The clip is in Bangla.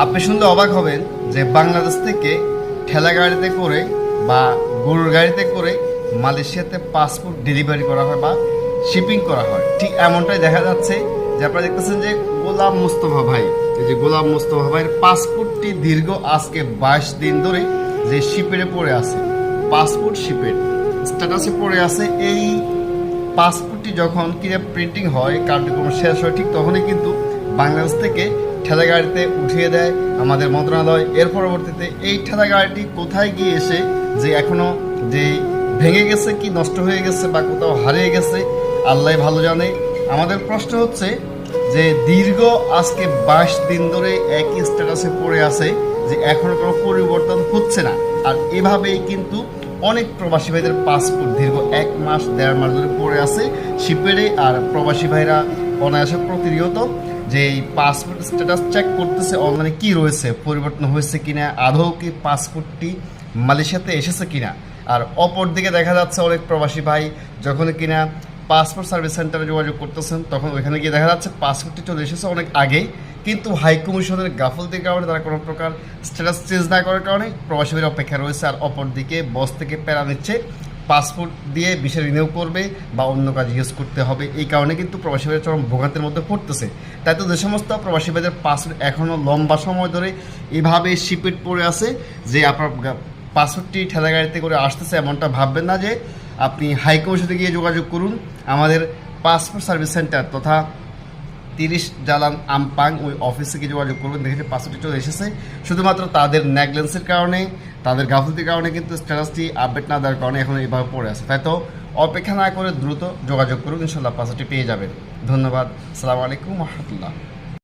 আপনি শুনলে অবাক হবেন যে বাংলাদেশ থেকে ঠেলা গাড়িতে করে বা গরুর গাড়িতে করে মালয়েশিয়াতে পাসপোর্ট ডেলিভারি করা হয় বা শিপিং করা হয়। ঠিক এমনটাই দেখা যাচ্ছে যে আপনারা দেখতেছেন যে গোলাম মুস্তফা ভাই, এই যে গোলাম মুস্তফা ভাইয়ের পাসপোর্টটি দীর্ঘ আজকে বাইশ দিন ধরে যে শিপেরে পড়ে আছে পাসপোর্ট শিপের স্ট্যাটাসে পড়ে আছে। এই পাসপোর্টটি যখন কিনে প্রিন্টিং হয়, কার্যক্রম শেষ হয়, ঠিক তখনই কিন্তু বাংলাদেশ থেকে ঠেলা গাড়িতে উঠিয়ে দেয় আমাদের মন্ত্রণালয়। এর পরবর্তীতে এই ঠেলা গাড়িটি কোথায় গিয়ে এসে যে এখনও যে ভেঙে গেছে কি নষ্ট হয়ে গেছে বা কোথাও হারিয়ে গেছে, আল্লাহ ভালো জানে। আমাদের প্রশ্ন হচ্ছে যে দীর্ঘ আজকে বাইশ দিন ধরে একই স্ট্যাটাসে পড়ে আছে যে এখনও কোনো পরিবর্তন হচ্ছে না। আর এভাবেই কিন্তু অনেক প্রবাসী ভাইদের পাসপোর্ট দীর্ঘ এক মাস, দেড় মাস ধরে পড়ে আছে শিপেরে। আর প্রবাসী ভাইরা অনায়াসে প্রতিনিয়ত যে এই পাসপোর্ট স্ট্যাটাস চেক করতেছে অনলাইনে কি রয়েছে, পরিবর্তন হয়েছে কিনা, আদৌ কি পাসপোর্টটি মালয়েশিয়াতে এসেছে কিনা? আর অপর দিকে দেখা যাচ্ছে অনেক প্রবাসী ভাই যখন কিনা পাসপোর্ট সার্ভিস সেন্টারে যোগাযোগ করতেছেন, তখন ওইখানে গিয়ে দেখা যাচ্ছে পাসপোর্টটি চলে এসেছে অনেক আগেই কিন্তু হাই কমিশনের গাফলতির কারণে তারা কোনো প্রকার স্ট্যাটাস চেঞ্জ না করার কারণে প্রবাসী ভাইয়ের অপেক্ষা রয়েছে। আর অপর দিকে বস থেকে প্যারা নিচ্ছে পাসপোর্ট দিয়ে বিষে রিনিউ করবে বা অন্য কাজ ইউজ করতে হবে। এই কারণে কিন্তু প্রবাসী চরম ভোগান্তের মধ্যে পড়তেছে। তাই তো যে সমস্ত প্রবাসী ভাইদের পাসপোর্ট এখনও লম্বা সময় ধরে এভাবে শিপেট পড়ে আছে যে আপনার পাসপোর্টটি ঠেলা গাড়িতে করে আসতেছে এমনটা ভাববেন না যে আপনি হাই কমিশনে গিয়ে যোগাযোগ করুন। আমাদের পাসপোর্ট সার্ভিস সেন্টার তথা তিরিশ জালান আমপাং ওই অফিসে গিয়ে যোগাযোগ করবেন দেখেছে পাসপোর্টটি চলে এসেছে। শুধুমাত্র তাদের নেগলেন্সের কারণে তাদের গাফলতির কারণে কিন্তু স্ট্যাটাসটি আপডেট না দেওয়ার কারণে এখন এইভাবে পড়ে আছে। তাই তো অপেক্ষা না করে দ্রুত যোগাযোগ করুন ইনশাল্লাহ পাসপোর্টটি পেয়ে যাবেন। ধন্যবাদ। সালাম আলাইকুম রহমতুল্লাহ।